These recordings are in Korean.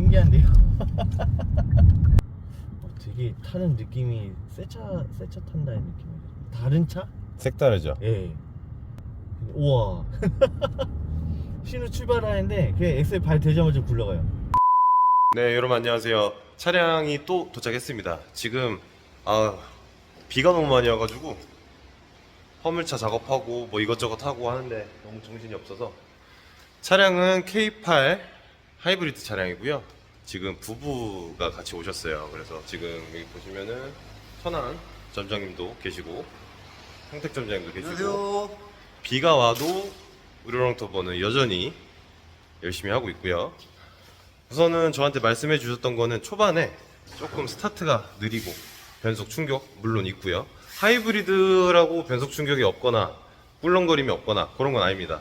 신기한데요. 어, 되게 타는 느낌이 새차 새차 탄다는 느낌이에요. 다른 차? 색다르죠? 예. 우와. 신호 출발하는데 그냥 엑셀 발 대자마자 굴러가요. 네 여러분 안녕하세요 차량이 또 도착했습니다 지금 아 비가 너무 많이 와가지고 화물차 작업하고 뭐 이것저것 하고 하는데 너무 정신이 없어서 차량은 K8 하이브리드 차량이고요 지금 부부가 같이 오셨어요 그래서 지금 여기 보시면은 천안 점장님도 계시고 황택 점장님도 계시고 비가 와도 우르렁 터보는 여전히 열심히 하고 있고요 우선은 저한테 말씀해 주셨던 거는 초반에 조금 스타트가 느리고 변속 충격 물론 있고요. 하이브리드라고 변속 충격이 없거나 꿀렁거림이 없거나 그런 건 아닙니다.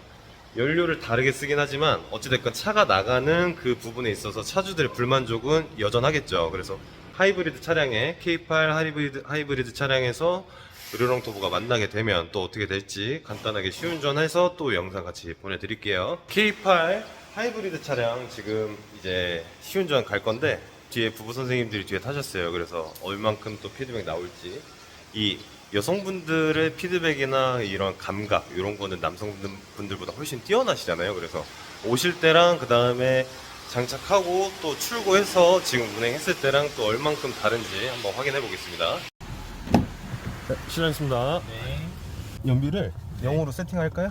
연료를 다르게 쓰긴 하지만 어찌됐건 차가 나가는 그 부분에 있어서 차주들의 불만족은 여전하겠죠. 그래서 하이브리드 차량에 K8 하이브리드, 하이브리드 차량에서 으르렁 터보가 만나게 되면 또 어떻게 될지 간단하게 시운전해서 또 영상 같이 보내드릴게요. K8 하이브리드 차량 지금 이제 시운전 갈 건데 뒤에 부부 선생님들이 뒤에 타셨어요. 그래서 얼만큼 또 피드백 나올지 이 여성분들의 피드백이나 이런 감각 이런 거는 남성분들보다 훨씬 뛰어나시잖아요. 그래서 오실 때랑 그 다음에 장착하고 또 출고해서 지금 운행했을 때랑 또 얼만큼 다른지 한번 확인해 보겠습니다. 실례했습니다. 네. 연비를 0으로 세팅할까요?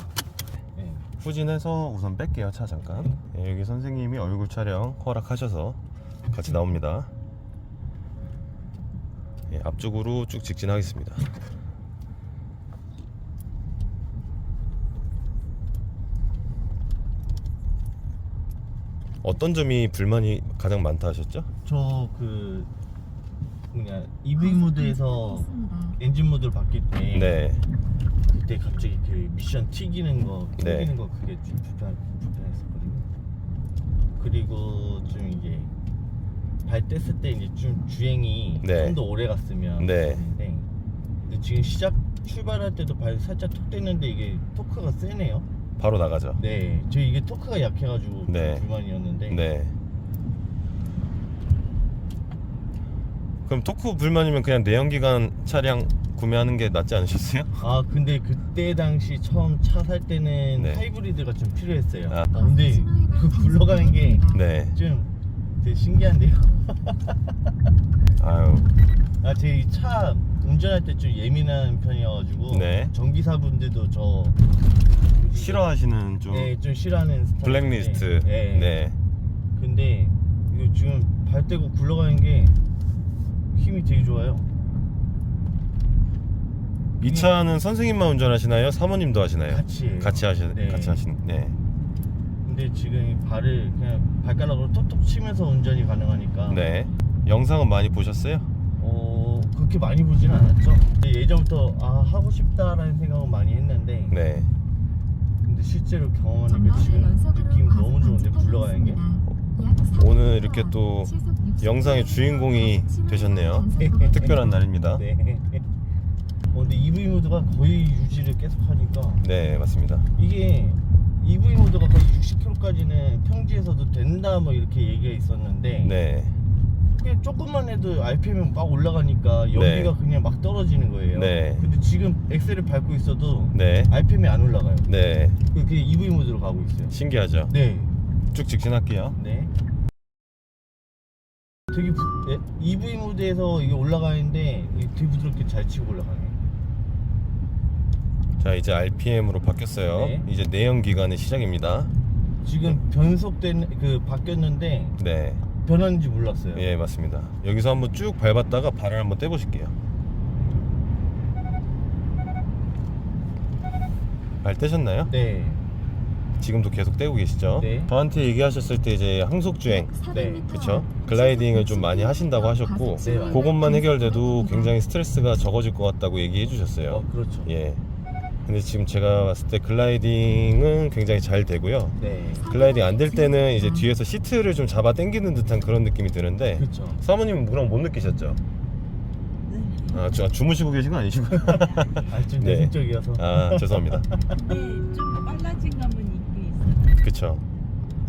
네. 후진해서 우선 뺄게요 차 잠깐 예, 여기 선생님이 얼굴 촬영 허락하셔서 같이 나옵니다 예, 앞쪽으로 쭉 직진하겠습니다 어떤 점이 불만이 가장 많다 하셨죠? 저 그 뭐냐 EV 모드에서 엔진 모드를 바뀔 때 네 그때 갑자기 그 미션 튀기는 거 네. 튀기는 거 그게 좀 불편 불편했었거든요. 그리고 좀 이게 발 뗐을 때 이제 좀 주행이 네. 좀 더 오래 갔으면 네. 근데 지금 시작 출발할 때도 발 살짝 톡 뗐는데 이게 토크가 세네요. 바로 나가죠 네, 저 이게 토크가 약해가지고 좀 네. 불만이었는데 네 그럼 토크 불만이면 그냥 내연기관 차량 구매하는 게 낫지 않으셨어요? 아 근데 그때 당시 처음 차 살 때는 네. 하이브리드가 좀 필요했어요. 아. 아, 근데 그 굴러가는 게좀네 되게 신기한데요. 아유 아, 제 차 운전할 때 좀 예민한 편이어가지고 네. 전기사분들도 저 싫어하시는 좀 네, 좀 싫어하는 스타일인데, 블랙리스트 네. 네. 근데 이거 지금 발 떼고 굴러가는 게 힘이 되게 좋아요. 이 차는 선생님만 운전하시나요? 사모님도 하시나요? 같이 해요. 같이 하시 네. 같이 하시는 네. 근데 지금 이 발을 그냥 발가락으로 톡톡 치면서 운전이 가능하니까 네. 영상은 많이 보셨어요? 어 그렇게 많이 보진 않았죠. 예전부터 아 하고 싶다라는 생각은 많이 했는데 네. 근데 실제로 경험하니까 지금 느낌 너무 좋은데 굴러가는 게 오늘 이렇게 또 영상의 주인공이 되셨네요. 특별한 날입니다. 네. 어, 근데 EV 모드가 거의 유지를 계속 하니까 네, 맞습니다. 이게 EV 모드가 거의 60km까지는 평지에서도 된다 뭐 이렇게 얘기가 있었는데 네. 그냥 조금만 해도 RPM이 막 올라가니까 연비가 네. 그냥 막 떨어지는 거예요. 네. 근데 지금 엑셀을 밟고 있어도 네. RPM이 안 올라가요. 네. 그게 EV 모드로 가고 있어요. 신기하죠? 네. 쭉 직진할게요. 네. 되게 부, 네, EV 모드에서 이게 올라가는데 되게 부드럽게 잘 치고 올라가네. 자, 이제 RPM으로 바뀌었어요. 네. 이제 내연 기관의 시작입니다. 지금 변속된 그 바뀌었는데 네. 변하는지 몰랐어요. 예, 맞습니다. 여기서 한번 쭉 밟았다가 발을 한번 떼보실게요. 발 떼셨나요? 네. 지금도 계속 떼고 계시죠? 네. 저한테 얘기하셨을 때 이제 항속 주행, 네. 그쵸? 글라이딩을 좀 많이 하신다고 하셨고, 네, 맞아요. 그것만 해결돼도 굉장히 스트레스가 적어질 것 같다고 얘기해 주셨어요. 어, 그렇죠. 예. 근데 지금 제가 봤을 때 글라이딩은 굉장히 잘 되고요. 네. 글라이딩 안 될 때는 이제 뒤에서 시트를 좀 잡아 당기는 듯한 그런 느낌이 드는데, 그렇죠. 사모님은 그럼 못 느끼셨죠? 아, 주, 아, 주무시고 계신 거 아니시고요? 아, 좀 네. 내성적이어서. 아, 죄송합니다. 네, 좀 빨라진 감은 있고 있어요. 그쵸.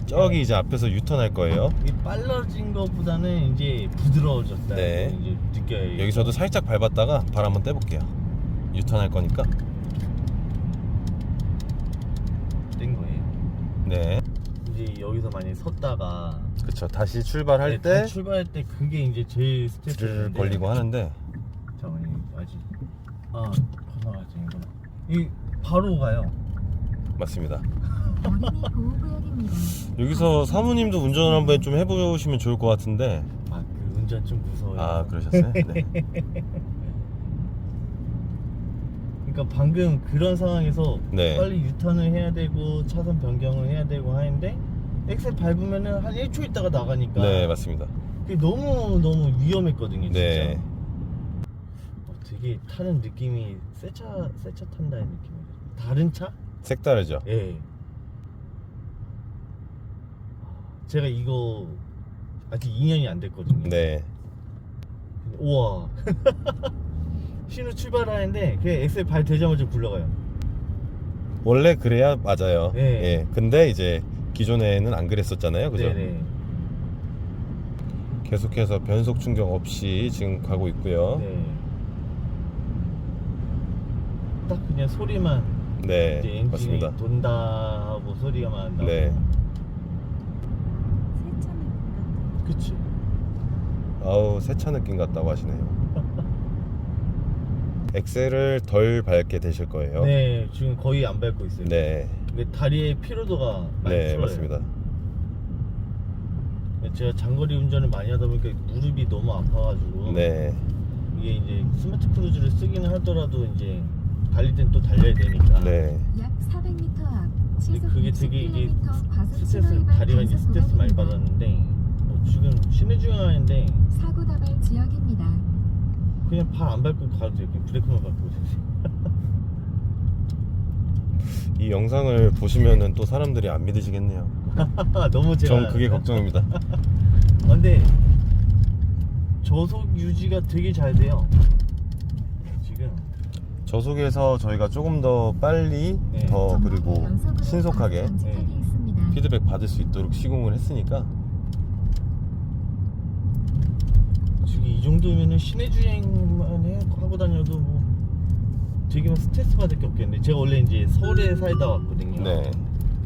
저기 이제 앞에서 유턴할 거예요. 이 빨라진 것보다는 이제 부드러워졌다. 네. 이제 느껴요. 여기서도 살짝 밟았다가 발 한번 떼볼게요. 유턴할 거니까. 된 거예요. 네. 이제 여기서 만약에 섰다가 그쵸. 다시 출발할 네, 때 다시 출발할 때 그게 이제 제일 를 스트레스 걸리고 하는데 잠깐만 아직 아 건너가지구나. 이 바로 가요. 맞습니다. 보호구역입니다. 여기서 사모님도 운전을 한번 좀 해보시면 좋을 것 같은데 아그 운전 좀 무서워요. 아 그러셨어요? 네. 그러니까 방금 그런 상황에서 네. 빨리 유턴을 해야 되고 차선 변경을 해야 되고 하는데 엑셀 밟으면은 한 1초 있다가 나가니까 네 맞습니다. 그게 너무 너무 위험했거든요 진짜 네. 어, 되게 타는 느낌이 새차 새차 탄다는 느낌이에요 다른 차? 색다르죠. 예 제가 이거 아직 2년이 안 됐거든요 네. 우와 신호 출발하는데 그냥 엑셀 발 대자마자 굴러가요 원래 그래야 맞아요. 네. 예. 근데 이제 기존에는 안 그랬었잖아요. 그죠? 네네 계속해서 변속 충격 없이 지금 가고 있고요. 네. 딱 그냥 소리만 네. 이제 엔진이 맞습니다. 돈다 하고 소리가만 나고 네. 세차는 그치 아우 세차 느낌 같다고 하시네요. 엑셀을 덜 밟게 되실 거예요. 네 지금 거의 안 밟고 있어요 네. 근데 다리의 피로도가 많이 네, 줄어요 맞습니다. 제가 장거리 운전을 많이 하다 보니까 무릎이 너무 아파가지고 네. 이게 이제 스마트 크루즈를 쓰기는 하더라도 이제 달릴 땐 또 달려야 되니까 네. 약 400m 앞 근데 시속 그게 되게 이게 60km 과속 스트레스 신호위반 다리가 이제 단속 스트레스 많이 구간입니다. 받았는데 어, 지금 시내 주행하는데 사고 다발 지역입니다. 그냥 발 안 밟고 가도 돼요 그냥 브레이크만 밟고 이 영상을 보시면은 또 사람들이 안 믿으시겠네요. 너무 제가 전 그게 걱정입니다. 아, 근데 저속 유지가 되게 잘 돼요. 지금 저속에서 저희가 조금 더 빨리 네. 더 그리고 신속하게 네. 피드백 받을 수 있도록 시공을 했으니까 지금 이 정도면은 시내 주행만 해 하고 다녀도 뭐 되게 막 스트레스 받을 게 없겠는데 제가 원래 이제 서울에 살다 왔거든요. 네.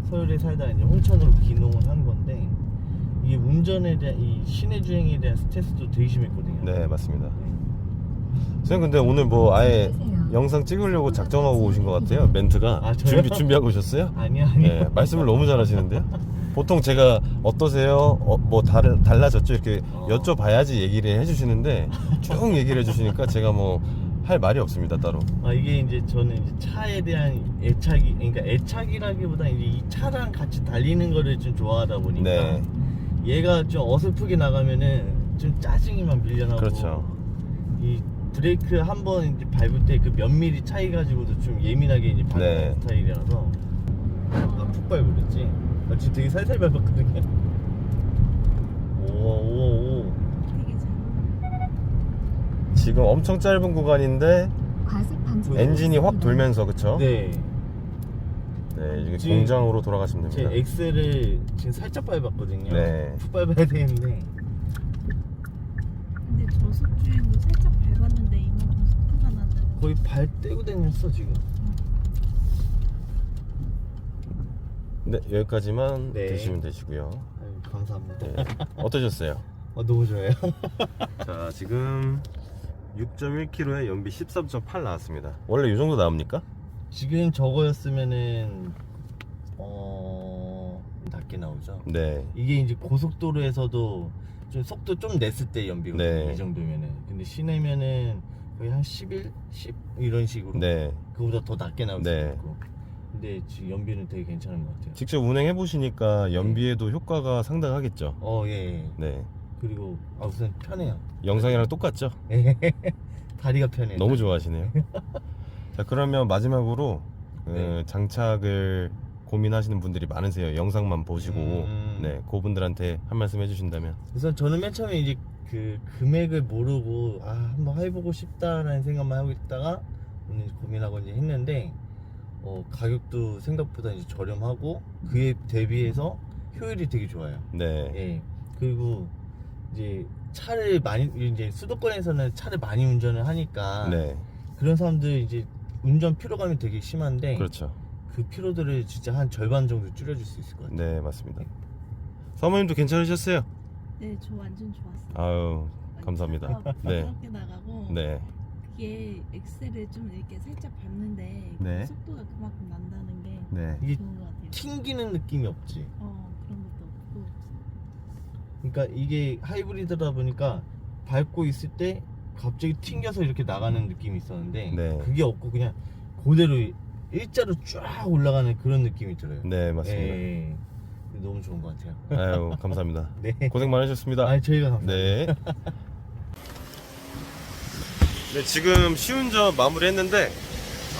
서울에 살다 이제 홍천으로 기농을 한 건데 이게 운전에 대한 이 시내 주행에 대한 스트레스도 되게 심했거든요. 네 맞습니다. 네. 선생님 근데 오늘 뭐 아예. 영상 찍으려고 작정하고 오신 것 같아요. 멘트가 아, 저요? 준비 준비하고 오셨어요? 아니요 아니요. 네 말씀을 너무 잘하시는데요. 보통 제가 어떠세요? 어, 뭐 다른 달라졌죠? 이렇게 어. 여쭤봐야지 얘기를 해주시는데 쭉 얘기를 해주시니까 제가 뭐 할 말이 없습니다 따로. 아 이게 이제 저는 이제 차에 대한 애착이 그러니까 애착이라기보다 이제 이 차랑 같이 달리는 거를 좀 좋아하다 보니까 네. 얘가 좀 어설프게 나가면은 좀 짜증이만 밀려나고 그렇죠. 이 브레이크 한 번 이제 밟을 때 그 몇 미리 차이 가지고도 좀 예민하게 이제 밟는 네. 스타일이라서 아 푹 밟고 그랬지 나 지금 되게 살살 밟았거든요 오오오 되게 잘. 지금 엄청 짧은 구간인데 방지 엔진이 확 돌면서 그쵸? 네. 네, 이게 지금 공장으로 돌아가시면 제 됩니다. 엑셀을 지금 살짝 밟았거든요 네. 푹 밟아야 되는데 근데 저속 주행도 살짝 밟았는데 이만큼 속도가 나는 거의 발 떼고 다녔어 지금 네, 여기까지만 네. 드시면 되시고요. 아유, 감사합니다 네. 어떠셨어요? 어, 너무 좋아요 자, 지금 6.1km에 연비 13.8 나왔습니다. 원래 이 정도 나옵니까? 지금 저거였으면은 어 낮게 나오죠 네. 이게 이제 고속도로에서도 좀 속도 좀 냈을 때 연비가 네. 이 정도면은 근데 시내면은 거의 한 11, 10 이런 식으로 네. 그보다 더 낮게 나올 네. 수도 있고 근데 지금 연비는 되게 괜찮은 것 같아요 직접 운행해 보시니까 연비에도 효과가 상당하겠죠. 어 예, 예. 네. 그리고 아 우선 편해요 영상이랑 똑같죠? 다리가 편해요 너무 좋아하시네요. 자, 그러면 마지막으로 그 네. 장착을 고민하시는 분들이 많으세요. 영상만 보시고 음. 네, 그분들한테 한 말씀 해주신다면 우선 저는 맨 처음에 이제 그 금액을 모르고 아 한번 해보고 싶다라는 생각만 하고 있다가 오늘 고민하고 이제 했는데 어 가격도 생각보다 이제 저렴하고 그에 대비해서 효율이 되게 좋아요. 네. 예. 그리고 이제 차를 많이 이제 수도권에서는 차를 많이 운전을 하니까 네. 그런 사람들 이제 운전 피로감이 되게 심한데 그렇죠. 그 피로들을 진짜 한 절반 정도 줄여줄 수 있을 것 같아요. 네, 맞습니다. 사모님도 괜찮으셨어요? 네, 저 완전 좋았어요. 아유, 감사합니다. 네. 부드럽게 나가고 네. 그게 엑셀을 좀 이렇게 살짝 밟는데 그 네. 속도가 그만큼 난다는 게 네. 이게 좋은 것 같아요. 튕기는 느낌이 없지. 어 그런 것도 없고 그러니까 이게 하이브리드다 보니까 밟고 있을 때 갑자기 튕겨서 이렇게 나가는 느낌이 있었는데 네. 그게 없고 그냥 그대로 일자로 쫙 올라가는 그런 느낌이 들어요. 네, 맞습니다. 예. 너무 좋은 것 같아요. 아유, 감사합니다. 네. 고생 많으셨습니다. 아, 저희가 감사합니다. 네. 네, 지금 시운전 마무리했는데,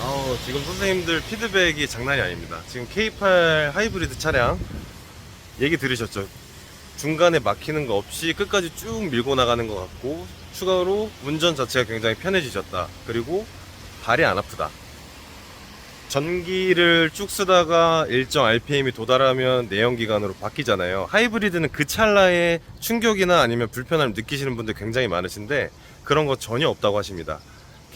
아우, 지금 선생님들 피드백이 장난이 아닙니다. 지금 K8 하이브리드 차량 얘기 들으셨죠? 중간에 막히는 거 없이 끝까지 쭉 밀고 나가는 것 같고, 추가로 운전 자체가 굉장히 편해지셨다. 그리고 발이 안 아프다. 전기를 쭉 쓰다가 일정 RPM이 도달하면 내연기관으로 바뀌잖아요. 하이브리드는 그 찰나에 충격이나 아니면 불편함을 느끼시는 분들 굉장히 많으신데 그런 거 전혀 없다고 하십니다.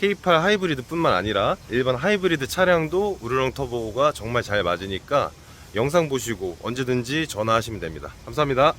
K8 하이브리드뿐만 아니라 일반 하이브리드 차량도 우르렁 터보가 정말 잘 맞으니까 영상 보시고 언제든지 전화하시면 됩니다. 감사합니다.